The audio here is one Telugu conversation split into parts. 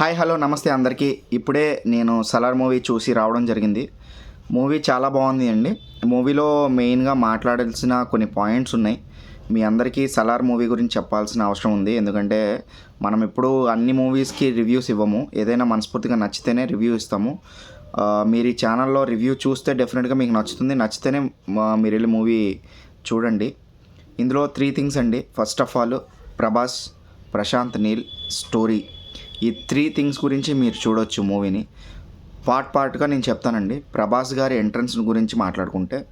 హాయ్ హలో నమస్తే అందరికీ. ఇప్పుడే నేను సలార్ మూవీ చూసి రావడం జరిగింది. మూవీ చాలా బాగుంది అండి. మూవీలో మెయిన్గా మాట్లాడాల్సిన కొన్ని పాయింట్స్ ఉన్నాయి. మీ అందరికీ సలార్ మూవీ గురించి చెప్పాల్సిన అవసరం ఉంది. ఎందుకంటే మనం ఇప్పుడు అన్ని మూవీస్కి రివ్యూస్ ఇవ్వము. ఏదైనా మనస్ఫూర్తిగా నచ్చితేనే రివ్యూ ఇస్తాము. మీరు ఈ ఛానల్లో రివ్యూ చూస్తే డెఫినెట్గా మీకు నచ్చుతుంది. నచ్చితేనే మా- మీరు వెళ్ళి మూవీ చూడండి. ఇందులో త్రీ థింగ్స్ అండి. First of all Prabhas Prashanth Neel story. ఈ త్రీ థింగ్స్ గురించి మీరు చూడొచ్చు మూవీని. పార్ట్ పార్ట్గా నేను చెప్తానండి. ప్రభాస్ గారి ఎంట్రన్స్ గురించి మాట్లాడుకుంటే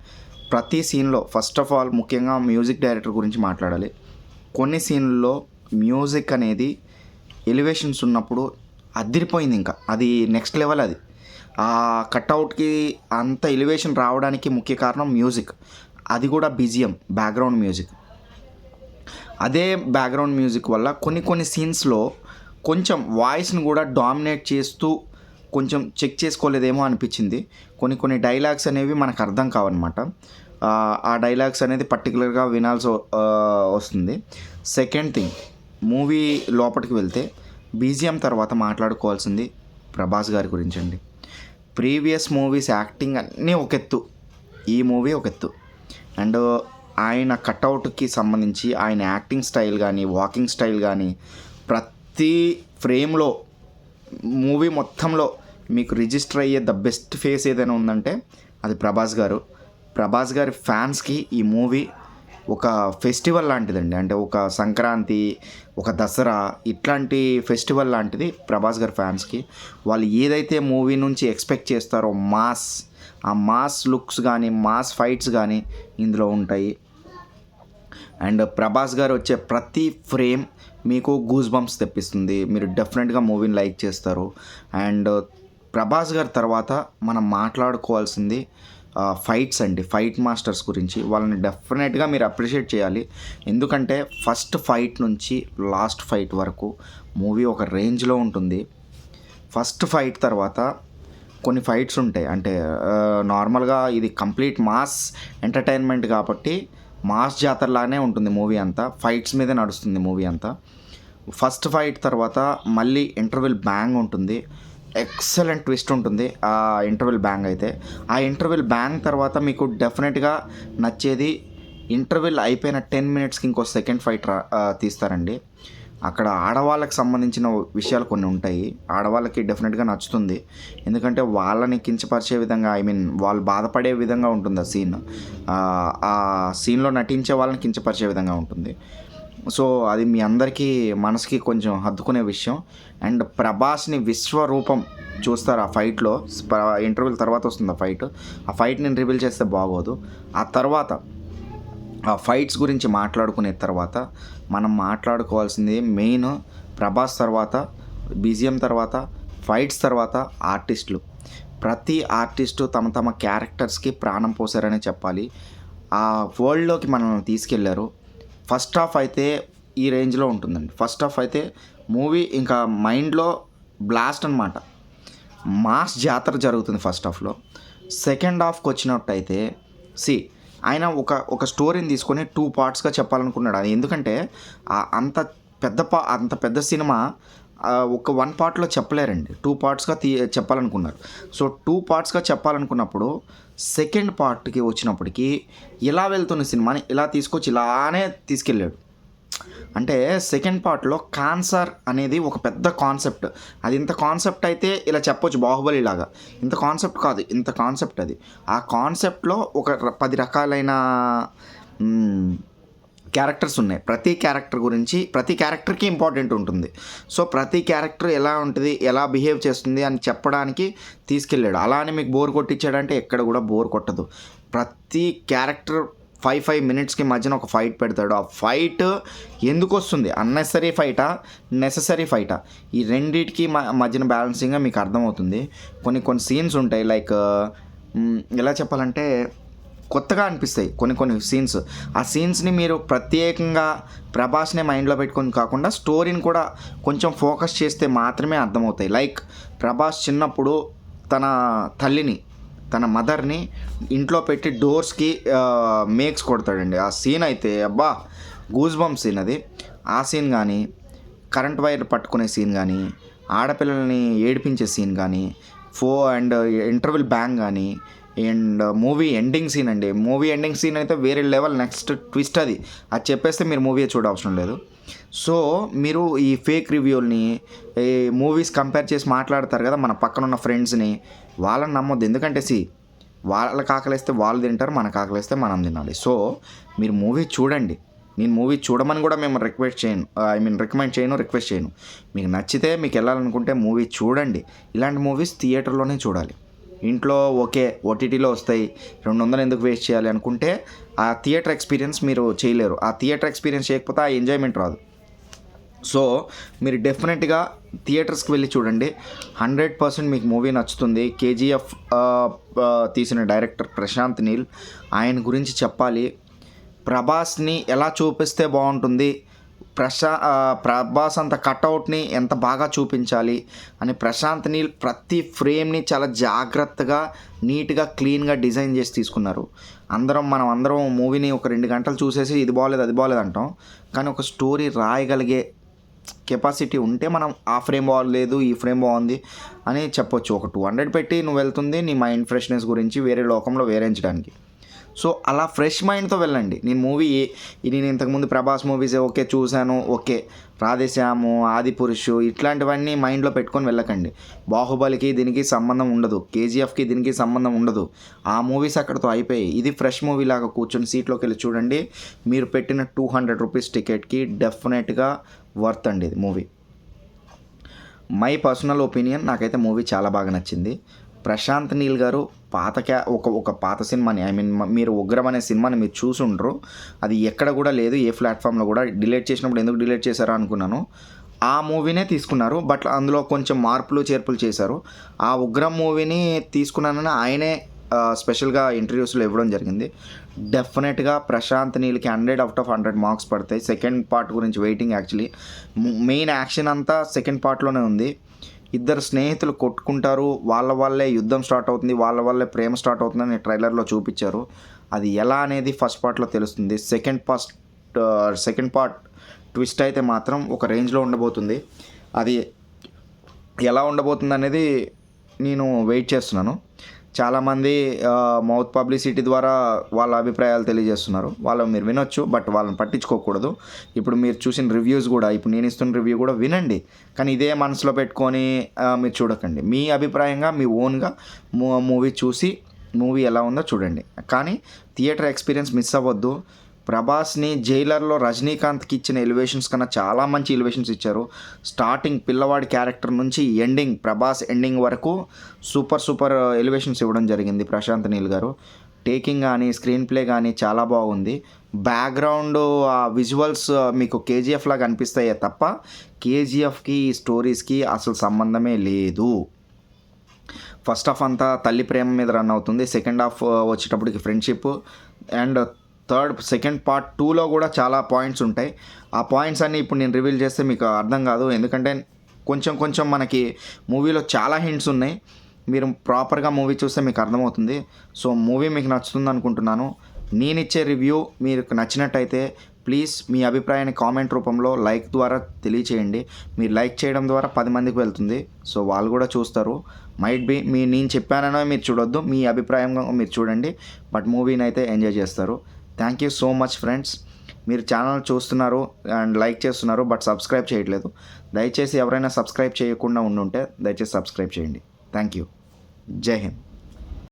ప్రతి సీన్లో ఫస్ట్ ఆఫ్ ఆల్ ముఖ్యంగా మ్యూజిక్ డైరెక్టర్ గురించి మాట్లాడాలి. కొన్ని సీన్లలో మ్యూజిక్ అనేది ఎలివేషన్స్ ఉన్నప్పుడు అదిరిపోయింది ఇంకా. అది నెక్స్ట్ లెవెల్ అది. ఆ కట్అవుట్కి అంత ఎలివేషన్ రావడానికి ముఖ్య కారణం మ్యూజిక్. అది కూడా బిజిఎం బ్యాక్గ్రౌండ్ మ్యూజిక్. అదే బ్యాక్గ్రౌండ్ మ్యూజిక్ వల్ల కొన్ని కొన్ని సీన్స్లో కొంచెం వాయిస్ని కూడా డామినేట్ చేస్తూ కొంచెం చెక్ చేసుకోలేదేమో అనిపించింది. కొన్ని కొన్ని డైలాగ్స్ అనేవి మనకు అర్థం కావన్నమాట. ఆ, డైలాగ్స్ అనేది పర్టికులర్గా వినాల్సి వస్తుంది. సెకండ్ థింగ్ మూవీ లోపలికి వెళ్తే బీజిఎం తర్వాత మాట్లాడుకోవాల్సింది ప్రభాస్ గారి గురించి అండి. ప్రీవియస్ మూవీస్ యాక్టింగ్ అన్నీ ఒక ఎత్తు. ఈ మూవీ ఒక ఎత్తు. అండ్ ఆయన కట్అవుట్కి సంబంధించి ఆయన యాక్టింగ్ స్టైల్ కానీ వాకింగ్ స్టైల్ కానీ ప్రతి ప్రతి ఫ్రేమ్లో మూవీ మొత్తంలో మీకు రిజిస్టర్ అయ్యే ద బెస్ట్ ఫేస్ ఏదైనా ఉందంటే అది ప్రభాస్ గారు. ప్రభాస్ గారి ఫ్యాన్స్కి ఈ మూవీ ఒక ఫెస్టివల్ లాంటిదండి. అంటే ఒక సంక్రాంతి ఒక దసరా ఇట్లాంటి ఫెస్టివల్ లాంటిది ప్రభాస్ గారి ఫ్యాన్స్కి. వాళ్ళు ఏదైతే మూవీ నుంచి ఎక్స్పెక్ట్ చేస్తారో మాస్ ఆ మాస్ లుక్స్ కానీ మాస్ ఫైట్స్ కానీ ఇందులో ఉంటాయి. అండ్ ప్రభాస్ గారు వచ్చే ప్రతి ఫ్రేమ్ మీకు గూస్ బంప్స్ తెప్పిస్తుంది. మీరు డెఫినెట్గా మూవీని లైక్ చేస్తారు. అండ్ uh, ప్రభాస్ గారి తర్వాత మనం మాట్లాడుకోవాల్సింది ఫైట్స్ అండి. ఫైట్ మాస్టర్స్ గురించి. వాళ్ళని డెఫినెట్గా మీరు అప్రిషియేట్ చేయాలి. ఎందుకంటే ఫస్ట్ ఫైట్ నుంచి లాస్ట్ ఫైట్ వరకు మూవీ ఒక రేంజ్లో ఉంటుంది. ఫస్ట్ ఫైట్ తర్వాత కొన్ని ఫైట్స్ ఉంటాయి. అంటే నార్మల్గా ఇది కంప్లీట్ మాస్ ఎంటర్టైన్మెంట్ కాబట్టి మాస్ జాతరలానే ఉంటుంది మూవీ అంతా. ఫైట్స్ మీదే నడుస్తుంది మూవీ అంతా. ఫస్ట్ ఫైట్ తర్వాత మళ్ళీ ఇంటర్వెల్ బ్యాంగ్ ఉంటుంది. ఎక్సలెంట్ ట్విస్ట్ ఉంటుంది ఆ ఇంటర్వెల్ బ్యాంగ్ అయితే. ఆ ఇంటర్వెల్ బ్యాంగ్ తర్వాత మీకు డెఫినెట్గా నచ్చేది ఇంటర్వెల్ అయిపోయిన టెన్ మినిట్స్కి ఇంకో సెకండ్ ఫైట్ రా తీస్తారండి. అక్కడ ఆడవాళ్ళకి సంబంధించిన విషయాలు కొన్ని ఉంటాయి. ఆడవాళ్ళకి డెఫినెట్గా నచ్చుతుంది. ఎందుకంటే వాళ్ళని కించపరిచే విధంగా ఐ మీన్ వాళ్ళు బాధపడే విధంగా ఉంటుంది ఆ సీన్. ఆ సీన్లో నటించే వాళ్ళని కించపరిచే విధంగా ఉంటుంది. సో అది మీ అందరికీ మనసుకి కొంచెం హద్దుకునే విషయం. అండ్ ప్రభాస్ని విశ్వరూపం చూస్తారు ఆ ఫైట్లో. ఇంటర్వ్యూల తర్వాత వస్తుంది ఆ ఫైట్. ఆ ఫైట్ నేను రివీల్ చేస్తే బాగోదు. ఆ తర్వాత ఆ ఫైట్స్ గురించి మాట్లాడుకునే తర్వాత మనం మాట్లాడుకోవాల్సింది మెయిన్ ప్రభాస్ తర్వాత బీజిఎం తర్వాత ఫైట్స్ తర్వాత ఆర్టిస్టులు. ప్రతి ఆర్టిస్టు తమ తమ క్యారెక్టర్స్కి ప్రాణం పోసారని చెప్పాలి. ఆ వరల్డ్లోకి మనల్ని తీసుకెళ్ళారు. ఫస్ట్ హాఫ్ అయితే ఈ రేంజ్లో ఉంటుందండి. ఫస్ట్ హాఫ్ అయితే మూవీ ఇంకా మైండ్లో బ్లాస్ట్ అనమాట మాస్ జాతర జరుగుతుంది ఫస్ట్ హాఫ్లో. సెకండ్ హాఫ్కి వచ్చినట్టయితే సి ఆయన ఒక ఒక స్టోరీని తీసుకొని టూ పార్ట్స్గా చెప్పాలనుకున్నాడు అది ఎందుకంటే అంత పెద్ద పా అంత పెద్ద సినిమా ఒక వన్ పార్ట్లో చెప్పలేరండి. టూ పార్ట్స్గా తీ చెప్పాలనుకున్నారు. సో టూ పార్ట్స్గా చెప్పాలనుకున్నప్పుడు సెకండ్ పార్ట్కి వచ్చినప్పటికీ ఇలా వెళ్తున్న సినిమాని ఇలా తీసుకొచ్చి ఇలానే తీసుకెళ్ళాడు. అంటే సెకండ్ పార్ట్లో కాన్సర్ అనేది ఒక పెద్ద కాన్సెప్ట్. అది ఇంత కాన్సెప్ట్ అయితే ఇలా చెప్పొచ్చు బాహుబలి లాగా. ఇంత కాన్సెప్ట్ కాదు ఇంత కాన్సెప్ట్ అది. ఆ కాన్సెప్ట్లో ఒక పది రకాలైన క్యారెక్టర్స్ ఉన్నాయి. ప్రతి క్యారెక్టర్ గురించి ప్రతి క్యారెక్టర్కి ఇంపార్టెంట్ ఉంటుంది. సో ప్రతి క్యారెక్టర్ ఎలా ఉంటుంది ఎలా బిహేవ్ చేస్తుంది అని చెప్పడానికి తీసుకెళ్ళాడు. అలా అని మీకు బోర్ కొట్టించాడంటే ఎక్కడ కూడా బోర్ కొట్టదు. ప్రతి క్యారెక్టర్ ఫైవ్ ఫైవ్ మినిట్స్కి మధ్యన ఒక ఫైట్ పెడతాడు. ఆ ఫైట్ ఎందుకు వస్తుంది? అన్నెసరీ ఫైటా నెససరీ ఫైటా? ఈ రెండిటికి మధ్యన బ్యాలెన్సింగ్గా మీకు అర్థమవుతుంది. కొన్ని కొన్ని సీన్స్ ఉంటాయి. లైక్ ఎలా చెప్పాలంటే కొత్తగా అనిపిస్తాయి కొన్ని కొన్ని సీన్స్ ఆ సీన్స్ని మీరు ప్రత్యేకంగా ప్రభాస్నే మైండ్లో పెట్టుకొని కాకుండా స్టోరీని కూడా కొంచెం ఫోకస్ చేస్తే మాత్రమే అర్థమవుతాయి. లైక్ ప్రభాస్ చిన్నప్పుడు తన తల్లిని తన మదర్ని ఇంట్లో పెట్టి డోర్స్కి మేక్స్ కొడతాడండి. ఆ సీన్ అయితే అబ్బా గూజ్ బంప్ సీన్ అది. ఆ సీన్ కానీ కరెంట్ వైర్ పట్టుకునే సీన్ కానీ ఆడపిల్లల్ని ఏడిపించే సీన్ కానీ ఫో అండ్ ఇంటర్వెల్ బ్యాంగ్ కానీ అండ్ మూవీ ఎండింగ్ సీన్ అండి. మూవీ ఎండింగ్ సీన్ అయితే వేరే లెవెల్ నెక్స్ట్ ట్విస్ట్ అది. అది చెప్పేస్తే మీరు మూవీ చూడవసరం లేదు. సో మీరు ఈ ఫేక్ రివ్యూల్ని ఈ మూవీస్ కంపేర్ చేసి మాట్లాడతారు కదా మన పక్కన ఉన్న ఫ్రెండ్స్ని వాళ్ళని నమ్మొద్దు. ఎందుకంటే సి వాళ్ళకి ఆకలిస్తే వాళ్ళు తింటారు మనకు ఆకలిస్తే మనం తినాలి. సో మీరు మూవీ చూడండి. నేను మూవీ చూడమని కూడా మేము రిక్వెస్ట్ చేయను. ఐ మీన్ రికమెండ్ చేయను రిక్వెస్ట్ చేయను. మీకు నచ్చితే మీకు వెళ్ళాలనుకుంటే మూవీ చూడండి. ఇలాంటి మూవీస్ థియేటర్లోనే చూడాలి. ఇంట్లో ఓకే ఓటీటీలో వస్తాయి రెండు వందలు ఎందుకు వేస్ట్ చేయాలి అనుకుంటే ఆ థియేటర్ ఎక్స్పీరియన్స్ మీరు చేయలేరు. ఆ థియేటర్ ఎక్స్పీరియన్స్ చేయకపోతే ఆ ఎంజాయ్మెంట్ రాదు. సో మీరు డెఫినెట్గా థియేటర్స్కి వెళ్ళి చూడండి. హండ్రెడ్ పర్సెంట్ మీకు మూవీ నచ్చుతుంది. కేజీఎఫ్ తీసిన డైరెక్టర్ ప్రశాంత్ నీల్ ఆయన గురించి చెప్పాలి. ప్రభాస్ని ఎలా చూపిస్తే బాగుంటుంది? ప్రశా ప్రభాస్ అంత కట్అవుట్ని ఎంత బాగా చూపించాలి అని ప్రశాంత్ నీల్ ప్రతి ఫ్రేమ్ని చాలా జాగ్రత్తగా నీట్గా క్లీన్గా డిజైన్ చేసి తీసుకున్నారు. అందరం మనం అందరం మూవీని ఒక రెండు గంటలు చూసేసి ఇది బాగలేదు అది బాగలేదు అంటాం. కానీ ఒక స్టోరీ రాయగలిగే కెపాసిటీ ఉంటే మనం ఆ ఫ్రేమ్ బాగలేదు ఈ ఫ్రేమ్ బాగుంది అని చెప్పొచ్చు. ఒక టూ హండ్రెడ్ పెట్టి నువ్వు వెళ్తుంది నీ మైండ్ ఫ్రెష్నెస్ గురించి వేరే లోకంలో వేరేంచడానికి సో అలా ఫ్రెష్ మైండ్తో వెళ్ళండి. నేను మూవీ నేను ఇంతకుముందు ప్రభాస్ మూవీస్ ఓకే చూశాను ఓకే రాధేశ్యాము ఆది పురుషు ఇట్లాంటివన్నీ మైండ్లో పెట్టుకొని వెళ్ళకండి. బాహుబలికి దీనికి సంబంధం ఉండదు. కేజీఎఫ్కి దీనికి సంబంధం ఉండదు. ఆ మూవీస్ అక్కడితో అయిపోయాయి. ఇది ఫ్రెష్ మూవీ లాగా కూర్చొని సీట్లోకి వెళ్ళి చూడండి. మీరు పెట్టిన టూ హండ్రెడ్ రూపీస్ టికెట్కి డెఫినెట్గా వర్త్ అండి ఇది మూవీ. మై పర్సనల్ ఒపీనియన్ నాకైతే మూవీ చాలా బాగా నచ్చింది. ప్రశాంత్ నీల్ గారు పాత క్యా ఒక ఒక పాత సినిమాని ఐ మీన్ మీరు ఉగ్రం అనే సినిమాని మీరు చూసుండ్రు అది ఎక్కడ కూడా లేదు ఏ ప్లాట్ఫామ్లో కూడా డిలీట్ చేసినప్పుడు ఎందుకు డిలీట్ చేశారో అనుకున్నాను. ఆ మూవీనే తీసుకున్నారు బట్ అందులో కొంచెం మార్పులు చేర్పులు చేశారు. ఆ ఉగ్రం మూవీని తీసుకున్నానని ఆయనే స్పెషల్గా ఇంటర్వ్యూస్లో ఇవ్వడం జరిగింది. డెఫినెట్గా ప్రశాంత్ నీళ్ళకి hundred out of hundred marks పడతాయి. సెకండ్ పార్ట్ గురించి వెయిటింగ్ యాక్చువల్లీ. మెయిన్ యాక్షన్ అంతా సెకండ్ పార్ట్లోనే ఉంది. ఇద్దరు స్నేహితులు కొట్టుకుంటారు వాళ్ళ వల్లే యుద్ధం స్టార్ట్ అవుతుంది వాళ్ళ వల్లే ప్రేమ స్టార్ట్ అవుతుందని ట్రైలర్లో చూపించారు. అది ఎలా అనేది ఫస్ట్ పార్ట్లో తెలుస్తుంది. Second part second part twist అయితే మాత్రం ఒక రేంజ్లో ఉండబోతుంది. అది ఎలా ఉండబోతుంది అనేది నేను వెయిట్ చేస్తున్నాను. చాలామంది మౌత్ పబ్లిసిటీ ద్వారా వాళ్ళ అభిప్రాయాలు తెలియజేస్తున్నారు. వాళ్ళు మీరు వినొచ్చు బట్ వాళ్ళని పట్టించుకోకూడదు. ఇప్పుడు మీరు చూసిన రివ్యూస్ కూడా ఇప్పుడు నేను ఇస్తున్న రివ్యూ కూడా వినండి. కానీ ఇదే మనసులో పెట్టుకొని మీరు చూడకండి. మీ అభిప్రాయంగా మీ ఓన్గా మూవీ చూసి మూవీ ఎలా ఉందో చూడండి. కానీ థియేటర్ ఎక్స్పీరియన్స్ మిస్ అవ్వద్దు. ప్రభాస్ని జైలర్లో రజనీకాంత్కి ఇచ్చిన ఎలివేషన్స్ కన్నా చాలా మంచి ఎలివేషన్స్ ఇచ్చారు. స్టార్టింగ్ పిల్లవాడి క్యారెక్టర్ నుంచి ఎండింగ్ ప్రభాస్ ఎండింగ్ వరకు సూపర్ సూపర్ ఎలివేషన్స్ ఇవ్వడం జరిగింది ప్రశాంత్ నీల్ గారు. టేకింగ్ కానీ స్క్రీన్ ప్లే కానీ చాలా బాగుంది. బ్యాక్గ్రౌండ్ ఆ విజువల్స్ మీకు కేజీఎఫ్ లాగా అనిపిస్తాయే తప్ప కేజీఎఫ్కి స్టోరీస్కి అసలు సంబంధమే లేదు. ఫస్ట్ హాఫ్ అంతా తల్లి ప్రేమ మీద రన్ అవుతుంది. సెకండ్ హాఫ్ వచ్చేటప్పటికి friendship and third second part టూలో కూడా చాలా పాయింట్స్ ఉంటాయి. ఆ పాయింట్స్ అన్నీ ఇప్పుడు నేను రివీల్ చేస్తే మీకు అర్థం కాదు. ఎందుకంటే కొంచెం కొంచెం మనకి మూవీలో చాలా హింట్స్ ఉన్నాయి. మీరు ప్రాపర్గా మూవీ చూస్తే మీకు అర్థమవుతుంది. సో మూవీ మీకు నచ్చుతుంది అనుకుంటున్నాను. నేను ఇచ్చే రివ్యూ మీకు నచ్చినట్టయితే ప్లీజ్ మీ అభిప్రాయాన్ని కామెంట్ రూపంలో లైక్ ద్వారా తెలియచేయండి. మీరు లైక్ చేయడం ద్వారా పది మందికి వెళ్తుంది. సో వాళ్ళు కూడా చూస్తారు. మైట్ బి మీ నేను చెప్పాననే మీరు చూడొద్దు. మీ అభిప్రాయంగా మీరు చూడండి. బట్ మూవీని అయితే ఎంజాయ్ చేస్తారు. Thank you so much friends మీరు ఛానల్ చూస్తున్నారు అండ్ లైక్ చేస్తున్నారు బట్ సబ్స్క్రైబ్ చేయట్లేదు. దయచేసి ఎవరైనా సబ్స్క్రైబ్ చేయకుండా ఉండుంటే దయచేసి సబ్స్క్రైబ్ చేయండి. థ్యాంక్ యూ జై హింద్